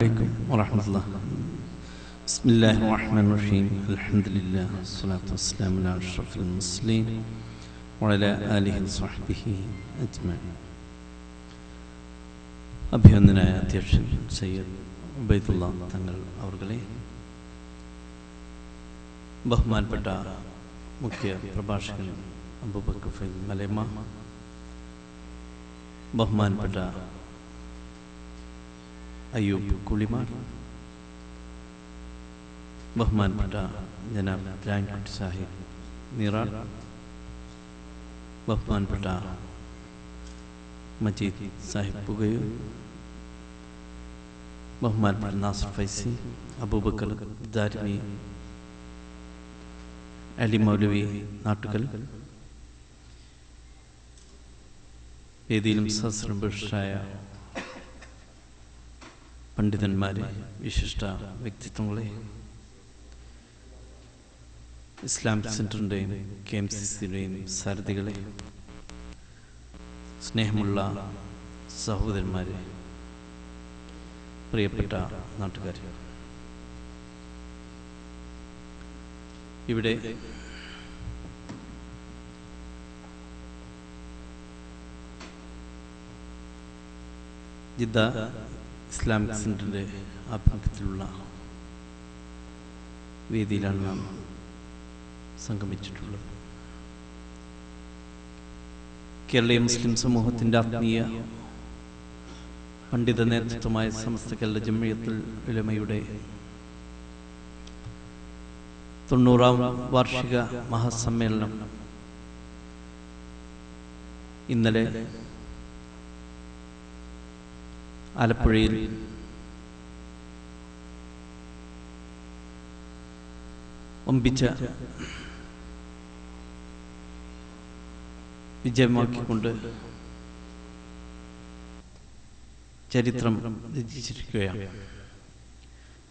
عليكم ورحمة الله بسم الله الرحمن الرحيم الحمد لله والصلاة والسلام على أشرف المرسلين وعلى آله وصحبه أجمعين അഭിനന്ദനായ അധ്യക്ഷൻ സയ്യദ് ഉബൈദുള്ള തങ്ങൾ അവർകളെ ബഹുമാനപ്പെട്ട മുഖ്യ പ്രഭാഷകൻ അബൂബക്കർ ഫൈൽ മലയമ്മ ബഹുമാനപ്പെട്ട അയ്യൂബ് കുളിമാർ. ബഹുമാനപ്പെട്ട ജനാബ് രാൻകുട്ടി സാഹിബ് നിറാൻ ബഹുമാനപ്പെട്ട മജീദ് സാഹിബ് പുകയൂർ. ബഹുമാനപ്പെട്ട നാസർ ഫൈസി അബൂബക്കർ ദാരിമി അലി മൗലവി നാട്ടുകൽ. വേദിയിലും സഹസ്രംപുരുഷായ പണ്ഡിതന്മാരെ വിശിഷ്ട വ്യക്തിത്വങ്ങളെ. ഇസ്ലാമിക് സെന്ററിന്റെയും കെ എം സി സിയുടെയും സാരഥികളെ സ്നേഹമുള്ള സഹോദരന്മാരെ പ്രിയപ്പെട്ട നാട്ടുകാരെ. ഇവിടെ ജിദ്ദ ഇസ്ലാമിക് സെന്ററിന്റെ ആഭിമുഖ്യത്തിലുള്ള വേദിയിലാണ് നാം സംഗമിച്ചിട്ടുള്ളത്. കേരളീയ മുസ്ലിം സമൂഹത്തിന്റെ ആത്മീയ പണ്ഡിത നേതൃത്വമായ സമസ്ത കേരള ജമ്മിയത്തുൽ ഉലമയുടെ തൊണ്ണൂറാം വാർഷിക മഹാസമ്മേളനം ഇന്നലെ ആലപ്പുഴയിൽ. ഒമ്പിച്ച വിജയമാക്കിക്കൊണ്ട് ചരിത്രം രചിച്ചിരിക്കുകയാണ്.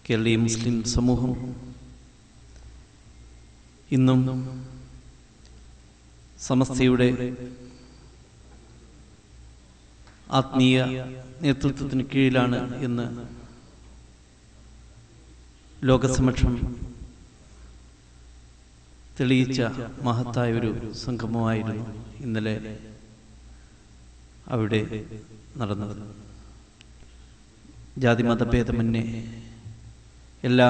കേരളീയ മുസ്ലിം സമൂഹം ഇന്നും സമസ്തയുടെ ആത്മീയ നേതൃത്വത്തിന് കീഴിലാണ് എന്ന് ലോകസമക്ഷം തെളിയിച്ച മഹത്തായ ഒരു സംഗമമായിരുന്നു ഇന്നലെ അവിടെ നടന്നത്. ജാതി മതഭേദമന്യേ എല്ലാ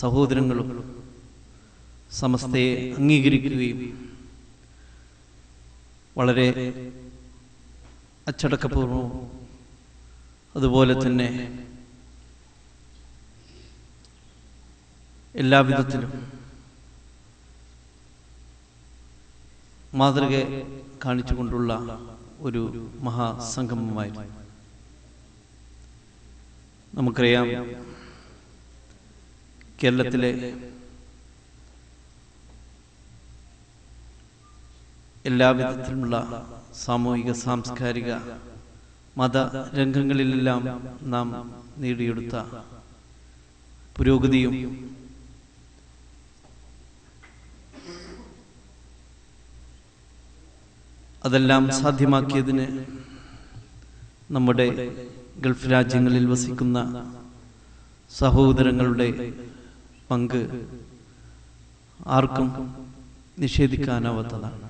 സഹോദരങ്ങളും സമസ്തയെ അംഗീകരിക്കുകയും വളരെ അച്ചടക്കപൂർവവും അതുപോലെ തന്നെ എല്ലാവിധത്തിലും മാതൃക കാണിച്ചുകൊണ്ടുള്ള ഒരു മഹാസംഗമമായിരുന്നു. നമുക്കറിയാം കേരളത്തിലെ എല്ലാവിധത്തിലുമുള്ള സാമൂഹിക സാംസ്കാരിക മത രംഗങ്ങളിലെല്ലാം നാം നേടിയെടുത്ത പുരോഗതിയും അതെല്ലാം സാധ്യമാക്കിയതിന് നമ്മുടെ ഗൾഫ് രാജ്യങ്ങളിൽ വസിക്കുന്ന സഹോദരങ്ങളുടെ പങ്ക് ആർക്കും നിഷേധിക്കാനാവാത്തതാണ്.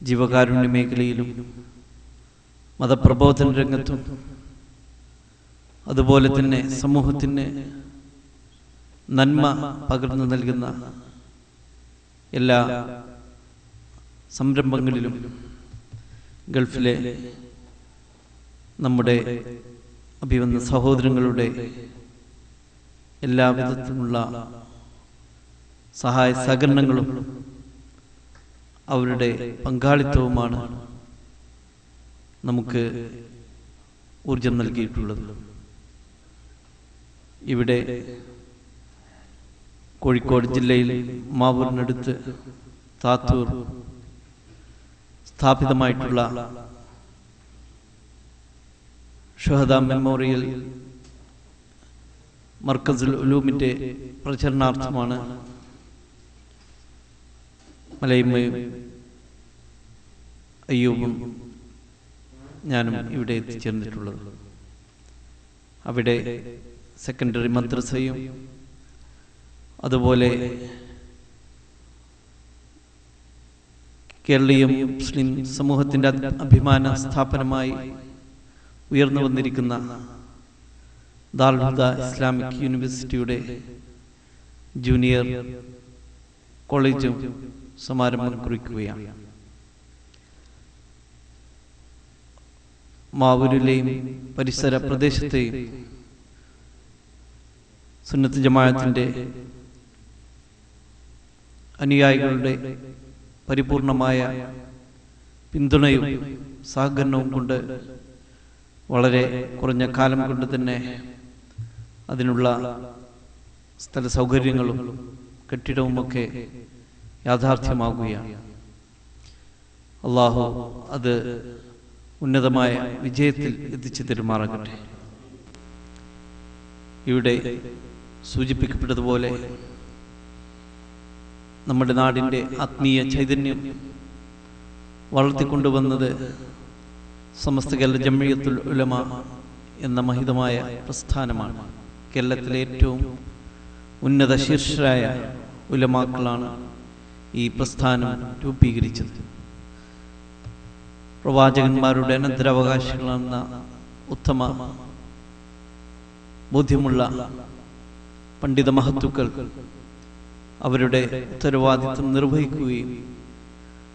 ജീവകാരുണ്യ മേഖലയിലും മതപ്രബോധന രംഗത്തും അതുപോലെ തന്നെ സമൂഹത്തിന് നന്മ പകർന്നു നൽകുന്ന എല്ലാ സംരംഭങ്ങളിലും ഗൾഫിലെ നമ്മുടെ അഭിവന്ന സഹോദരങ്ങളുടെ എല്ലാവിധത്തിലുള്ള സഹായ സഹകരണങ്ങളും അവരുടെ പങ്കാളിത്തവുമാണ് നമുക്ക് ഊർജം നൽകിയിട്ടുള്ളത്. ഇവിടെ കോഴിക്കോട് ജില്ലയിൽ മാവൂരിനടുത്ത് താത്തൂർ സ്ഥാപിതമായിട്ടുള്ള ഷഹദ മെമ്മോറിയൽ മർക്കസുൽ ഉലൂമിന്റെ പ്രചരണാർത്ഥമാണ് മലയമ്മയും അയ്യൂബും ഞാനും ഇവിടെ എത്തിച്ചേർന്നിട്ടുള്ളത്. അവിടെ സെക്കൻഡറി മദ്രസയും അതുപോലെ കേരളീയ മുസ്ലിം സമൂഹത്തിന്റെ അഭിമാന സ്ഥാപനമായി ഉയർന്നു വന്നിരിക്കുന്ന ദാൽഹുദ ഇസ്ലാമിക് യൂണിവേഴ്സിറ്റിയുടെ ജൂനിയർ കോളേജും സമാരംഭം കുറിക്കുകയാണ്. മാവൂരിലെയും പരിസര പ്രദേശത്തെയും സുന്നത്ത് ജമാഅത്തിന്റെ അനുയായികളുടെ പരിപൂർണമായ പിന്തുണയും സഹകരണവും കൊണ്ട് വളരെ കുറഞ്ഞ കാലം കൊണ്ട് തന്നെ അതിനുള്ള സ്ഥല സൗകര്യങ്ങളും കെട്ടിടവുമൊക്കെ യാഥാർത്ഥ്യമാകുകയാണ്. അള്ളാഹു അത് ഉന്നതമായ വിജയത്തിൽ എത്തിച്ചു തെരുമാറാകട്ടെ. ഇവിടെ സൂചിപ്പിക്കപ്പെട്ടതുപോലെ നമ്മുടെ നാടിന്റെ ആത്മീയ ചൈതന്യം വളർത്തിക്കൊണ്ടുവന്നത് സമസ്ത കേരള ജമ്മിയത്തുൽ ഉലമ എന്ന മഹിതമായ പ്രസ്ഥാനമാണ്. കേരളത്തിലെ ഏറ്റവും ഉന്നത ശീർഷരായ ഉലമാക്കളാണ് ഈ പ്രസ്ഥാനം രൂപീകരിച്ചത്. പ്രവാചകന്മാരുടെ അനന്തരാവകാശികളെന്ന ഉത്തമ ബോധ്യമുള്ള പണ്ഡിത മഹത്തുക്കൾ അവരുടെ ഉത്തരവാദിത്വം നിർവഹിക്കുകയും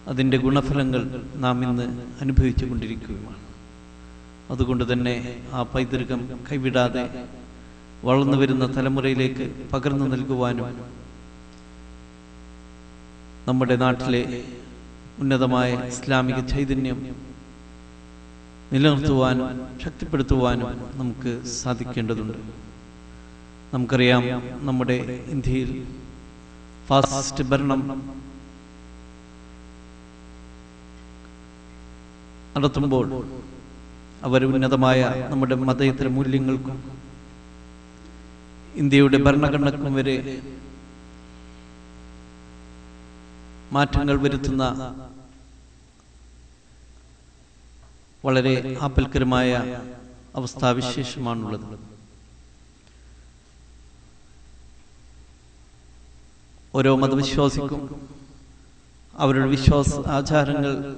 അതിന്റെ ഗുണഫലങ്ങൾ നാം ഇന്ന് അനുഭവിച്ചു കൊണ്ടിരിക്കുകയുമാണ്. അതുകൊണ്ട് തന്നെ ആ പൈതൃകം കൈവിടാതെ വളർന്നു വരുന്ന തലമുറയിലേക്ക് പകർന്നു നൽകുവാനും നമ്മുടെ നാട്ടിലെ ഉന്നതമായ ഇസ്ലാമിക ചൈതന്യം നിലനിർത്തുവാനും ശക്തിപ്പെടുത്തുവാനും നമുക്ക് സാധിക്കേണ്ടതുണ്ട്. നമുക്കറിയാം നമ്മുടെ ഇന്ത്യയിൽ ഫാസിസ്റ്റ് ഭരണം നടത്തുമ്പോൾ അവർ ഉന്നതമായ നമ്മുടെ മതേതര മൂല്യങ്ങൾക്കും ഇന്ത്യയുടെ ഭരണഘടനക്കും വരെ മാറ്റങ്ങൾ വരുത്തുന്ന വളരെ ആപൽക്കരമായ അവസ്ഥാവിശേഷമാണുള്ളത്. ഓരോ മതവിശ്വാസിക്കും അവരുടെ വിശ്വാസ ആചാരങ്ങൾ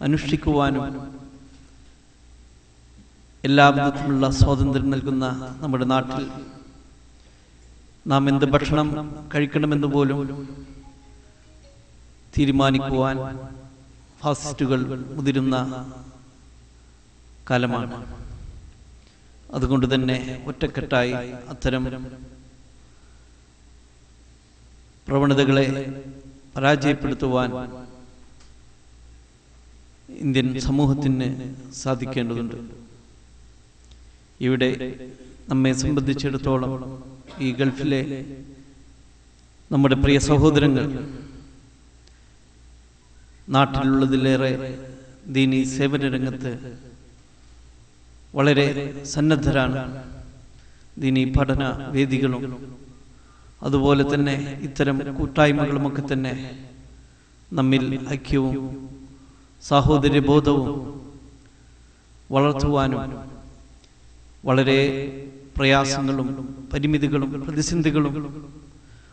അനുഷ്ഠിക്കുവാനും എല്ലാ വിധത്തിലുള്ള സ്വാതന്ത്ര്യം നൽകുന്ന നമ്മുടെ നാട്ടിൽ നാം എന്ത് ഭക്ഷണം കഴിക്കണമെന്ന് പോലും തീരുമാനിക്കുവാൻ ഫാസിസ്റ്റുകൾ മുതിരുന്ന കാലമാണ്. അതുകൊണ്ട് തന്നെ ഒറ്റക്കെട്ടായി അത്തരം പ്രവണതകളെ പരാജയപ്പെടുത്തുവാൻ ഇന്ത്യൻ സമൂഹത്തിന് സാധിക്കേണ്ടതുണ്ട്. ഇവിടെ നമ്മെ സംബന്ധിച്ചിടത്തോളം ഈ ഗൾഫിലെ നമ്മുടെ പ്രിയ സഹോദരങ്ങൾ നാട്ടിലുള്ളതിലേറെ ദീനി സേവന രംഗത്ത് വളരെ സന്നദ്ധരാണ് ദീനി പഠന വേദികളും. അതുപോലെ തന്നെ ഇത്തരം കൂട്ടായ്മകളുമൊക്കെ തന്നെ നമ്മിൽ ഐക്യവും സാഹോദര്യബോധവും വളർത്തുവാനും വളരെ പ്രയാസങ്ങളും പരിമിതികളും പ്രതിസന്ധികളും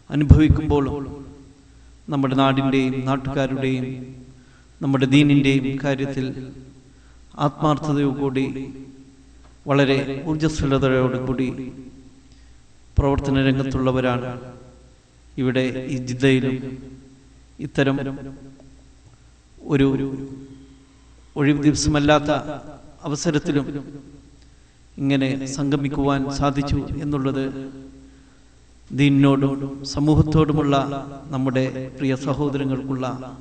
അനുഭവിക്കുമ്പോഴും നമ്മുടെ നാടിന്റെയും നാട്ടുകാരുടെയും നമ്മുടെ ദീനിന്റെയും കാര്യത്തിൽ ആത്മാർത്ഥതയോടുകൂടി വളരെ ഊർജസ്വലതയോടുകൂടി പ്രവർത്തന രംഗത്തുള്ളവരാണ് ഇവിടെ ഈ ജിദ്ദയിലും ഇത്തരം ഒരു ഒഴിവ് ദിവസമല്ലാത്ത അവസരത്തിലും ഇങ്ങനെ സംഗമിക്കുവാൻ സാധിച്ചു എന്നുള്ളത് ദീനിനോടും സമൂഹത്തോടുമുള്ള നമ്മുടെ പ്രിയ സഹോദരങ്ങൾക്കുള്ള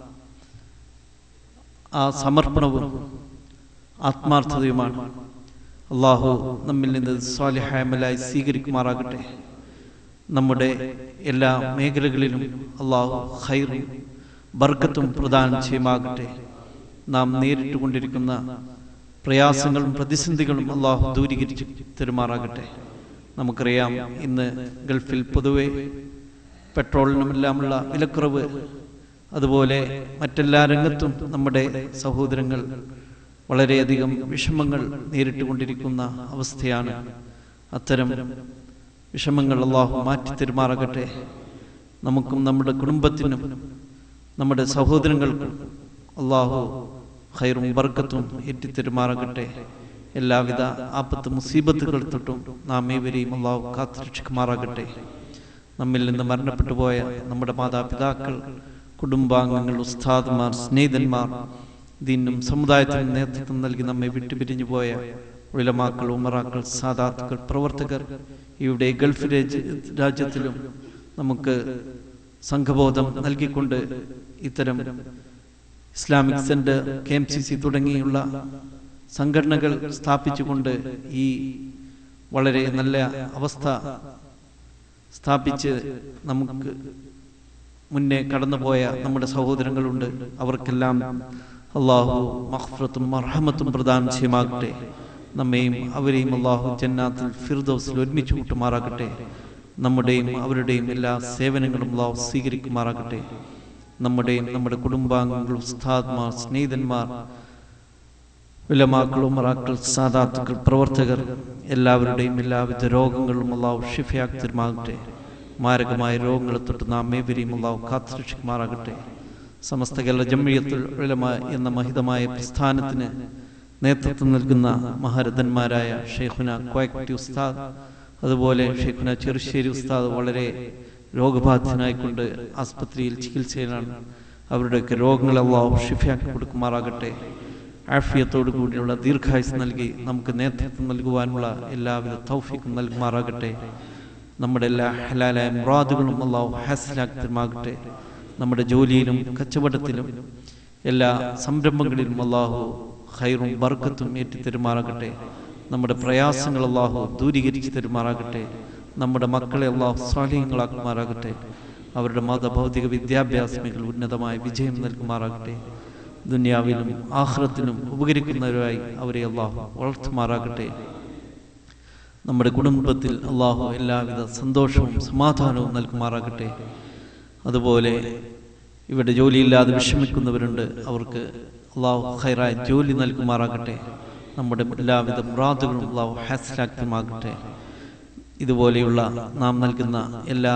ആ സമർപ്പണവും ആത്മാർത്ഥതയുമാണ്. അള്ളാഹു നമ്മിൽ നിന്ന് സ്വാലിഹാമലായി സ്വീകരിക്കുമാറാകട്ടെ. നമ്മുടെ എല്ലാ മേഖലകളിലും അള്ളാഹു ഹൈറും ബർക്കത്തും പ്രദാനം ചെയ്യുമാകട്ടെ നാം നേരിട്ടുകൊണ്ടിരിക്കുന്ന പ്രയാസങ്ങളും പ്രതിസന്ധികളും അള്ളാഹു ദൂരീകരിച്ച് തരുമാറാകട്ടെ. നമുക്കറിയാം ഇന്ന് ഗൾഫിൽ പൊതുവെ പെട്രോളിനുമെല്ലാമുള്ള വിലക്കുറവ് അതുപോലെ മറ്റെല്ലാ രംഗത്തും നമ്മുടെ സഹോദരങ്ങൾ വളരെയധികം വിഷമങ്ങൾ നേരിട്ടുകൊണ്ടിരിക്കുന്ന അവസ്ഥയാണ്. അത്തരം വിഷമങ്ങൾ അള്ളാഹു മാറ്റി തെരുമാറാകട്ടെ. നമുക്കും നമ്മുടെ കുടുംബത്തിനും നമ്മുടെ സഹോദരങ്ങൾക്കും അള്ളാഹു ഖൈറും ബർക്കത്തും എത്തിത്തെരുമാറാകട്ടെ എല്ലാവിധ ആപത്ത് മുസീബത്തുകൾ തൊട്ടും നാം ഏവരെയും അള്ളാഹു കാത്തുരക്ഷിക്കുമാറാകട്ടെ നമ്മിൽ നിന്ന് മരണപ്പെട്ടു പോയ നമ്മുടെ മാതാപിതാക്കൾ കുടുംബാംഗങ്ങൾ ഉസ്താദ്മാർ സ്നേഹിതന്മാർ ദീനും സമുദായത്തിനും നേതൃത്വം നൽകി നമ്മെ വിട്ടുപിരിഞ്ഞു പോയ ഉലമാക്കൾ ഉമറാക്കൾ സാദാത്തുക്കൾ പ്രവർത്തകർ ഇവിടെ ഗൾഫ് രാജ്യ രാജ്യത്തിലും നമുക്ക് സംഘബോധം നൽകിക്കൊണ്ട് ഇത്തരം Islamic centre K M C C തുടങ്ങിയുള്ള സംഘടനകൾ സ്ഥാപിച്ചുകൊണ്ട് ഈ വളരെ നല്ല അവസ്ഥ സ്ഥാപിച്ച് നമുക്ക് മുന്നേ കടന്നുപോയ നമ്മുടെ സഹോദരങ്ങളുണ്ട്. അവർക്കെല്ലാം അള്ളാഹു മഹ്ഫറത്തും മർഹമത്തും പ്രദാനം ചെയ്യുമാകട്ടെ. നമ്മയും അവരെയും അള്ളാഹു ജന്നാത്തിൽ ഫിർദൗസിൽ ഒരുമിച്ച് കൂട്ടുമാറാകട്ടെ. നമ്മുടെയും അവരുടെയും എല്ലാ സേവനങ്ങളും അള്ളാഹു സ്വീകരിക്കുമാറാകട്ടെ. നമ്മുടെയും നമ്മുടെ കുടുംബാംഗങ്ങൾ ഉസ്താദ്മാർ സ്നേഹിതന്മാർ വിലമാക്കൾ മറാക്കൾ സാദാത്തുക്കൾ പ്രവർത്തകർ എല്ലാവരുടെയും എല്ലാവിധ രോഗങ്ങളും അള്ളാഹു ഷിഫയാക്കി തീർമാകട്ടെ മാരകമായ രോഗങ്ങളെ തൊട്ട് നാം ഏവരെയും അള്ളാഹു കാത്തുരക്ഷിക്കുമാറാകട്ടെ. സമസ്ത കേരള ജമ്മിയത്തുൽ ഉലമ എന്ന മഹിതമായ പ്രസ്ഥാനത്തിന് നേതൃത്വം നൽകുന്ന മഹാരഥന്മാരായ ഷെയ്ഖുന കോയക്ടി ഉസ്താദ് അതുപോലെ ഷെയ്ഖുന ചെറുശ്ശേരി ഉസ്താദ് വളരെ രോഗബാധിതനായിക്കൊണ്ട് ആസ്പത്രിയിൽ ചികിത്സയിലാണ്. അവരുടെയൊക്കെ രോഗങ്ങളെല്ലാം ഷിഫയാക്കി കൊടുക്കുമാറാകട്ടെ. ആഫിയത്തോടു കൂടിയുള്ള ദീർഘായുസ് നൽകി നമുക്ക് നേതൃത്വം നൽകുവാനുള്ള എല്ലാവിധ തൗഫിക്കും നൽകുമാറാകട്ടെ. നമ്മുടെ എല്ലാ ഹലാലായ മുറാദുകളും അള്ളാഹു ഹാസിലാക്കമാകട്ടെ നമ്മുടെ ജോലിയിലും കച്ചവടത്തിലും എല്ലാ സംരംഭങ്ങളിലും അള്ളാഹു ഹൈറും ബർക്കത്തും ഏറ്റിത്തരുമാറാകട്ടെ. നമ്മുടെ പ്രയാസങ്ങൾ അള്ളാഹു ദൂരീകരിച്ച് തരുമാറാകട്ടെ. നമ്മുടെ മക്കളെ അള്ളാഹു സ്വാലീഹങ്ങളാക്കുമാറാകട്ടെ അവരുടെ മതഭൗതിക മേഖല ഉന്നതമായ വിജയം നൽകുമാറാകട്ടെ. ദുനിയാവിലും ആഹ്റത്തിനും ഉപകരിക്കുന്നവരായി അവരെ അള്ളാഹു വളർത്തുമാറാകട്ടെ. നമ്മുടെ കുടുംബത്തിൽ അള്ളാഹു എല്ലാവിധ സന്തോഷവും സമാധാനവും നൽകുമാറാകട്ടെ. അതുപോലെ ഇവിടെ ജോലിയില്ലാതെ വിഷമിക്കുന്നവരുണ്ട് അവർക്ക് അള്ളാഹു ഖൈറായ ജോലി നൽകുമാറാകട്ടെ. നമ്മുടെ എല്ലാവിധ മുറാദുകളും അള്ളാഹു ഹാസിലാക്കുമാകട്ടെ ഇതുപോലെയുള്ള നാം നൽകുന്ന എല്ലാ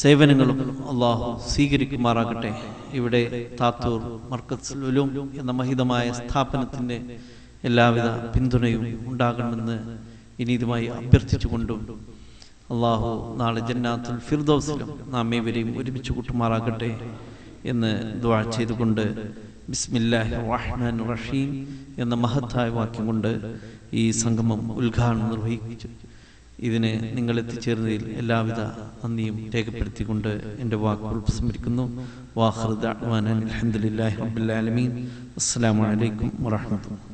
സേവനങ്ങളും അള്ളാഹു സ്വീകരിക്കുമാറാകട്ടെ. ഇവിടെ താത്തൂർ മർക്കസ് ലുലും എന്ന മഹിതമായ സ്ഥാപനത്തിന്റെ എല്ലാവിധ പിന്തുണയും ഉണ്ടാകണമെന്ന് ഇനി ഇതുമായി അഭ്യർത്ഥിച്ചുകൊണ്ടും അള്ളാഹു നാളെ ജന്നാത്തുൽ ഫിർദൗസിലും നാം ഇവരെയും ഒരുമിച്ച് കൂട്ടുമാറാകട്ടെ എന്ന് ദ്വാ ചെയ്തുകൊണ്ട് ബിസ്മില്ലാഹി റഹ്മാൻ റഹീം എന്ന മഹത്തായ വാക്യം കൊണ്ട് ഈ സംഗമം ഉദ്ഘാടനം നിർവഹിച്ചു. ഇതിന് നിങ്ങൾ എത്തിച്ചേർന്നതിൽ എല്ലാവിധ നന്ദിയും രേഖപ്പെടുത്തിക്കൊണ്ട് എന്റെ വാക്കുകൾ സ്മരിക്കുന്നു വാഹൃദ് അലഹമുല്ലാഹി റബ്ബുൽ ആലമീൻ. അസ്സലാമു അലൈക്കും വറഹ്മത്തുള്ളാഹി